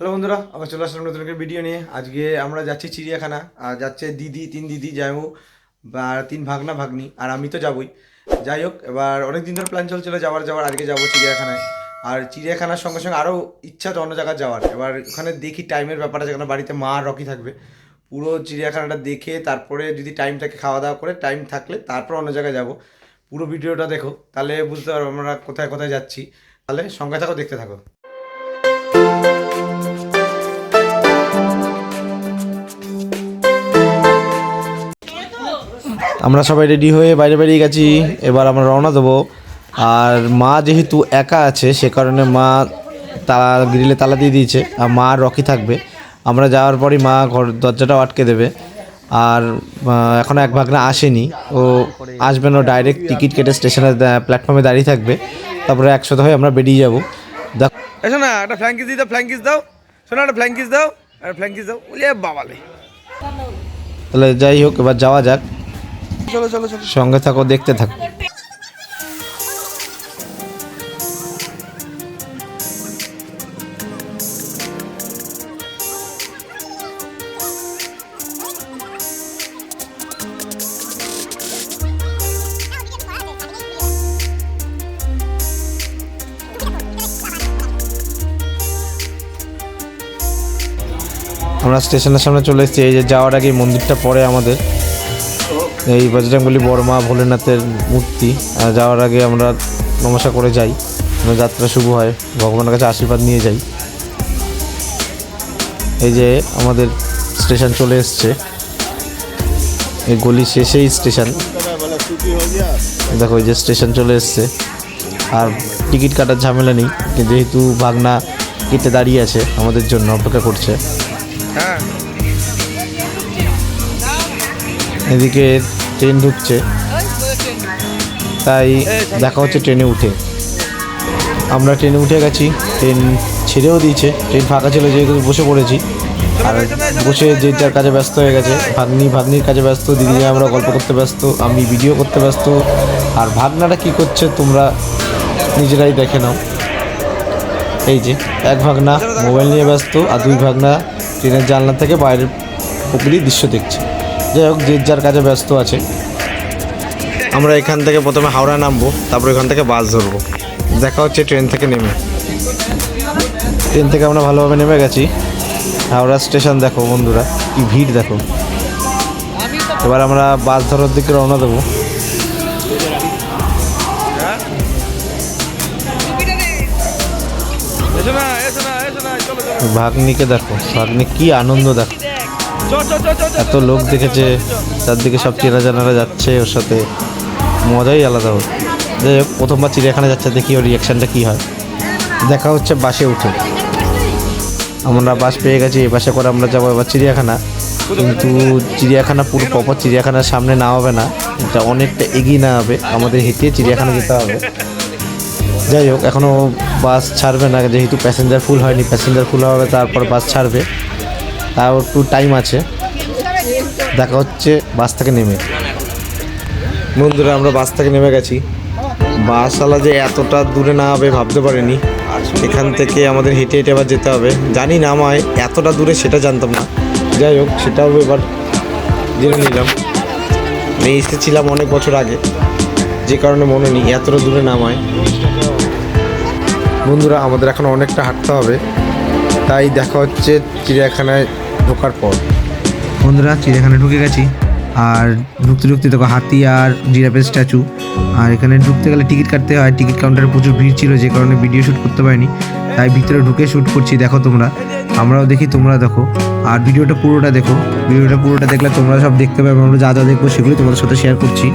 Hello বন্ধুরা, আবার চলে আসলাম নতুন একটা ভিডিও নিয়ে। আজকে আমরা যাচ্ছি চিড়িয়াখানা, আর যাচ্ছে দিদি, তিন দিদি যাইমু বা তিন ভাগনা ভাগ্নি, আর আমি তো যাবই। যাই হোক, এবার অনেক দিন ধরে প্ল্যান চলছিল যাওয়ার যাওয়ার, আজকে যাব চিড়িয়াখানায়। আর চিড়িয়াখানার সঙ্গে সঙ্গে আরও ইচ্ছা অন্য জায়গায় যাওয়ার। এবার ওখানে দেখি টাইমের ব্যাপারটা যেখানে বাড়িতে মা আর রকি থাকবে। পুরো চিড়িয়াখানাটা দেখে, তারপরে যদি টাইম থাকে খাওয়া দাওয়া করে টাইম থাকলে তারপর অন্য জায়গায় যাব। পুরো ভিডিওটা দেখো, তাহলে বুঝতে পারব আমরা কোথায় কোথায় যাচ্ছি। তাহলে সঙ্গে থাকো, দেখতে থাকো। আমরা সবাই রেডি হয়ে বাইরে বেরিয়ে গেছি। এবার আমরা রওনা দেবো। আর মা যেহেতু একা আছে সে কারণে মা তালা গ্রিলে তালা দিয়ে দিয়েছে। আর মা আর রকি থাকবে। আমরা যাওয়ার পরই মা ঘর দরজাটাও আটকে দেবে। আর এখনও এক ভাগনা আসেনি। ও আসবে না ডাইরেক্ট টিকিট কেটে স্টেশনে প্ল্যাটফর্মে দাঁড়িয়ে থাকবে। তারপরে একসাথে হয়ে আমরা বেরিয়ে যাব। দেখ না একটা ফ্ল্যাঙ্কিস দিই দাও ফ্ল্যাঙ্কিস দাও। শোনো একটা ফ্ল্যাঙ্কিস দাও একটা ফ্ল্যাঙ্কিস দাও। বলে বাবালে। তাহলে যাই হোক এবার যাওয়া যাক। চলো চলো চলো। সঙ্গে থাকো, দেখতে থাকো। আমরা স্টেশনের সামনে চলে এসেছি। এই যে যাওয়ার আগে মন্দিরটা পড়ে আমাদের। এই বজরংবলী বর্মা ভোলেনাথের মূর্তি। যাওয়ার আগে আমরা নমস্কার করে যাই। যাত্রা শুভ হয় ভগবানের কাছে আশীর্বাদ নিয়ে যাই। এই যে আমাদের স্টেশন চলে এসছে। এই গলি শেষেই স্টেশন। দেখো এই যে স্টেশন চলে এসছে। আর টিকিট কাটার ঝামেলা নেই যেহেতু ভাগনা কেটে দাঁড়িয়ে আছে আমাদের জন্য অপেক্ষা করছে। এদিকে ট্রেন ঢুকছে। তাই দেখা হচ্ছে ট্রেনে উঠে। আমরা ট্রেনে উঠে গেছি। ট্রেন ছেড়েও দিয়েছে। ট্রেন ফাঁকা ছিল যেহেতু বসে পড়েছি। আর বসে যে যার কাজে ব্যস্ত হয়ে গেছে, ভাগ্নি, ভাগ্নির কাজে ব্যস্ত দিদি আমরা গল্প করতে ব্যস্ত, আমি ভিডিও করতে ব্যস্ত। আর ভাগনাটা কি করছে তোমরা নিজেরাই দেখে নাও। এই যে, এক ভাগনা মোবাইল নিয়ে ব্যস্ত, আর দুই ভাগনা ট্রেনের জানলা থেকে বাইরের পুকুরি দৃশ্য দেখছে। যাই হোক, যে যার কাজে ব্যস্ত আছে। আমরা এখান থেকে প্রথমে হাওড়া নামবো, তারপর এখান থেকে বাস ধরবো। দেখা হচ্ছে ট্রেন থেকে নেমে। ট্রেন থেকে আমরা ভালোভাবে নেমে গেছি। হাওড়া স্টেশন দেখো বন্ধুরা, কি ভিড় দেখো। এবার আমরা বাস ধরার দিকে রওনা দেবো। ভাগ্নিকে দেখো, ভাগ্নি কি আনন্দ দেখো। এত লোক দেখেছে, চারদিকে সব চেনা জানারা যাচ্ছে ওর সাথে। মজাই আলাদা হোক যাই হোক, প্রথমবার চিড়িয়াখানা যাচ্ছে, দেখি ওর রিয়াকশানটা কী হয়। দেখা হচ্ছে বাসে উঠে। আমরা বাস পেয়ে গেছি, এই বাসে করে আমরা যাব এবার চিড়িয়াখানা। কিন্তু চিড়িয়াখানা, পুরো প্রপার চিড়িয়াখানার সামনে না হবে না। এটা অনেকটা এগিয়ে না হবে, আমাদের হেঁটে চিড়িয়াখানা যেতে হবে। যাই হোক এখনও বাস ছাড়বে না, যেহেতু প্যাসেঞ্জার ফুল হয়নি প্যাসেঞ্জার ফুল হবে তারপর বাস ছাড়বে। তাও একটু টাইম আছে। দেখা হচ্ছে বাস থেকে নেমে। বন্ধুরা, আমরা বাস থেকে নেমে গেছি। বাসওয়ালা যে এতটা দূরে না হবে ভাবতে পারিনি। এখান থেকে আমাদের হেঁটে হেঁটে আবার যেতে হবে। জানি না আমায় এতটা দূরে সেটা জানতাম না। যাই হোক, সেটাও এবার জেনে নিলাম। আমি এসেছিলাম অনেক বছর আগে। যে কারণে মনে নেই, এতটা দূরে নামায় বন্ধুরা, আমাদের এখন অনেকটা হাঁটতে হবে। তাই দেখা হচ্ছে চিড়িয়াখানায় ঢোকার পর। বন্ধুরা, চিড়িয়াখানায় ঢুকে গেছি। আর ঢুকতে ঢুকতে দেখো হাতি আর জিরাফের স্ট্যাচু। আর এখানে ঢুকতে গেলে টিকিট কাটতে হয়। টিকিট কাউন্টারে প্রচুর ভিড় ছিল, যে কারণে ভিডিও শ্যুট করতে পারিনি। তাই ভিতরে ঢুকে শ্যুট করছি, দেখো তোমরা। আমরাও দেখি, তোমরা দেখো। আর ভিডিওটা পুরোটা দেখো। ভিডিওটা পুরোটা দেখলে তোমরা সব দেখতে পাবে, আমরা যা যা দেখব সেগুলো তোমাদের সাথে শেয়ার করছি।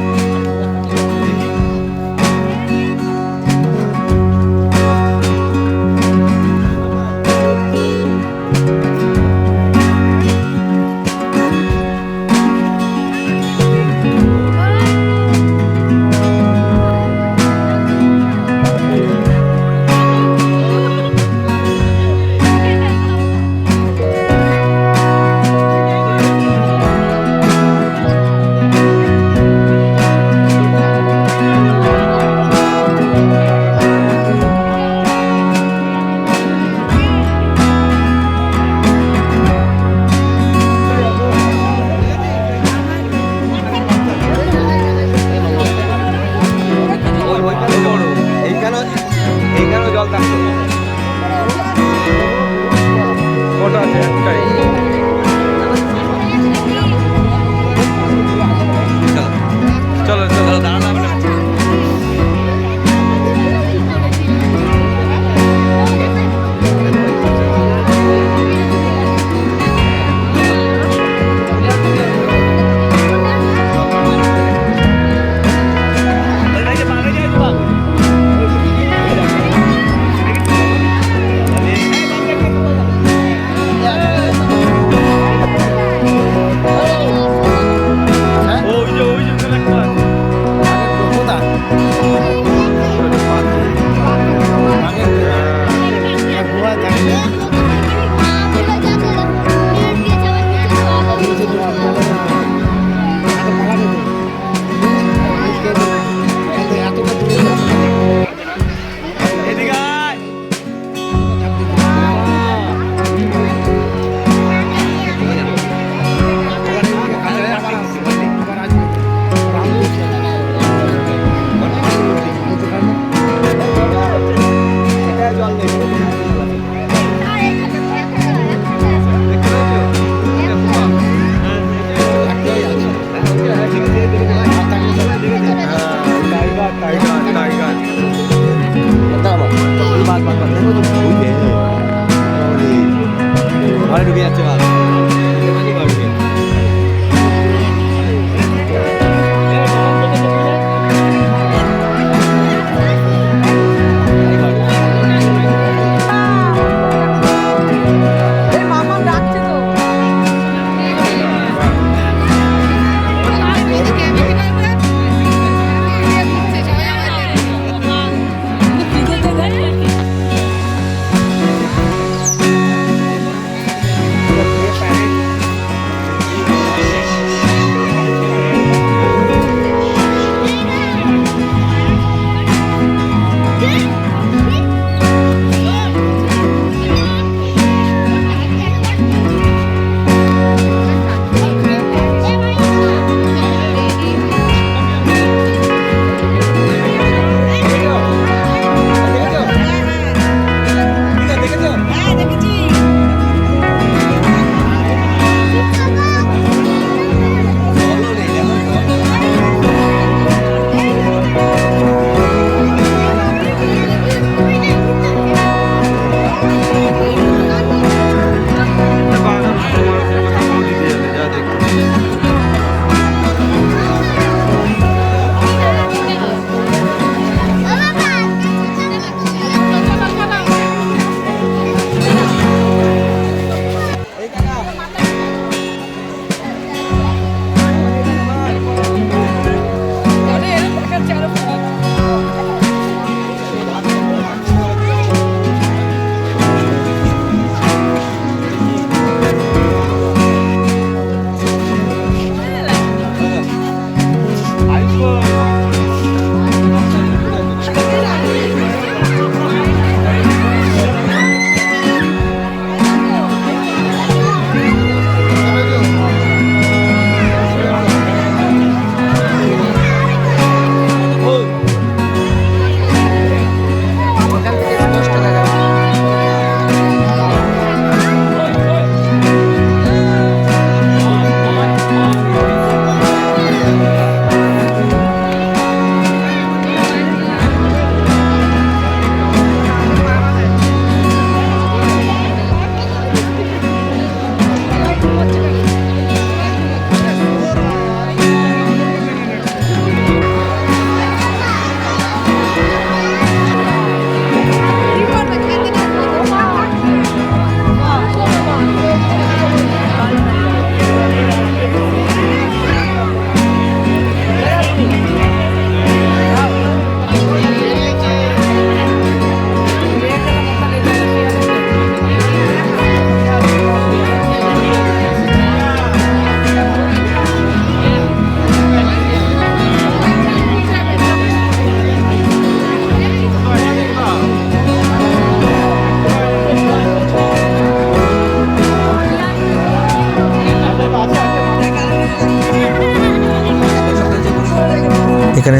ঘরে ঢুকে যাচ্ছে মাছ যা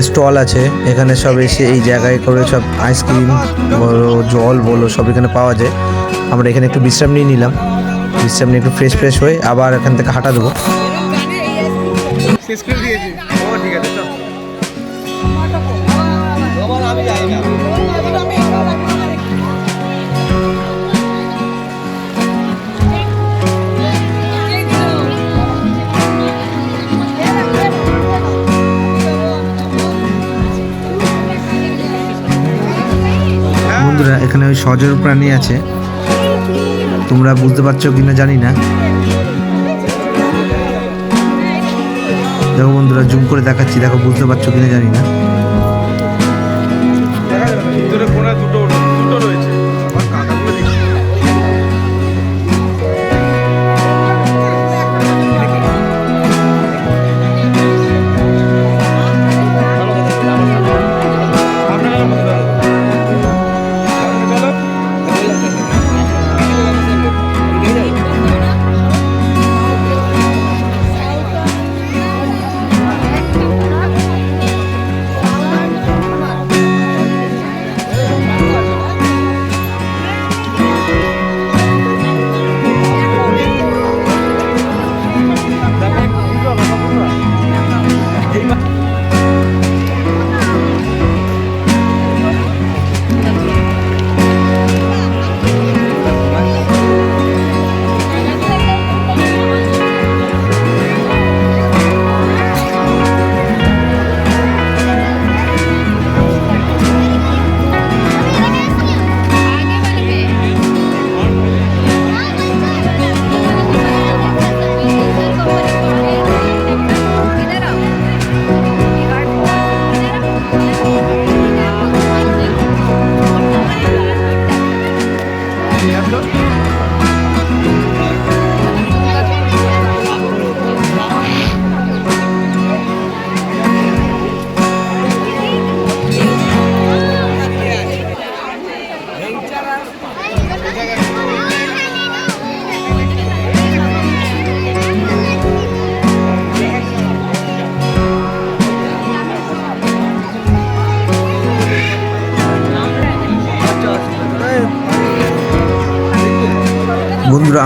স্টল আছে, এখানে সব এসে এই জায়গায় করে সব আইসক্রিম বলো, জল বলো, সব এখানে পাওয়া যায়। আমরা এখানে একটু বিশ্রাম নিয়ে নিলাম। বিশ্রাম নিয়ে একটু ফ্রেশ ফ্রেশ হয়ে আবার এখান থেকে হাঁটা দেবো। দিয়েছি। এখানে ওই সজর প্রাণী আছে। তোমরা বুঝতে পারছ কিনা জানি না। দেখো বন্ধুরা, জুম করে দেখাচ্ছি। দেখো, বুঝতে পারছ কিনা জানি না।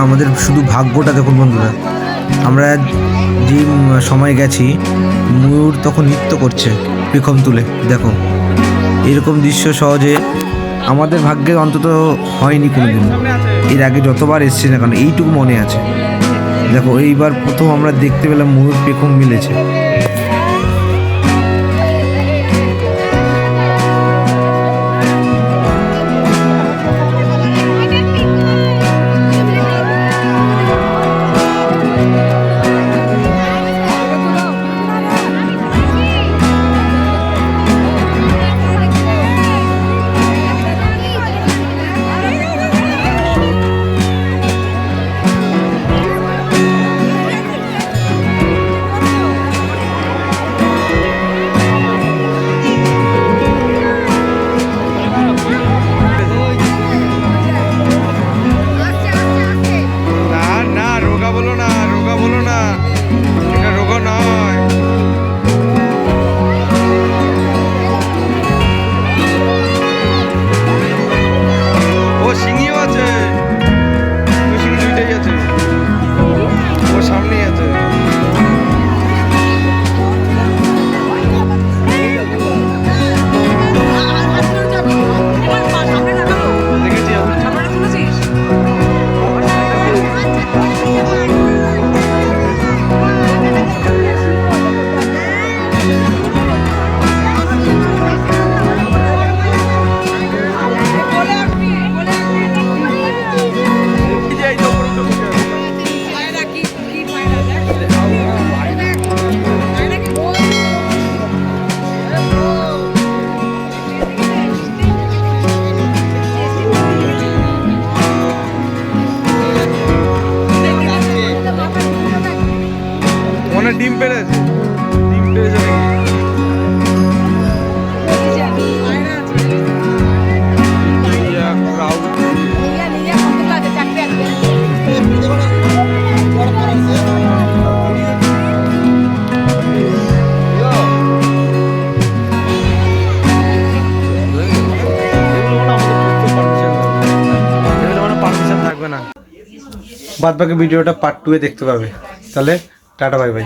আমাদের শুধু ভাগ্যটা দেখুন বন্ধুরা। আমরা যে সময় গেছি, ময়ূর তখন নৃত্য করছে পেখম তুলে, দেখো। এরকম দৃশ্য সহজে আমাদের ভাগ্যে অন্তত হয়নি কোনোদিন। দিন এর আগে যতবার এসছি না কেন, এইটুকু মনে আছে। দেখো, এইবার প্রথম আমরা দেখতে পেলাম ময়ূর পেখম মিলেছে। বাদ বাকি ভিডিওটা পার্ট টুয়ে দেখতে পাবে। তাহলে টাটা বাই বাই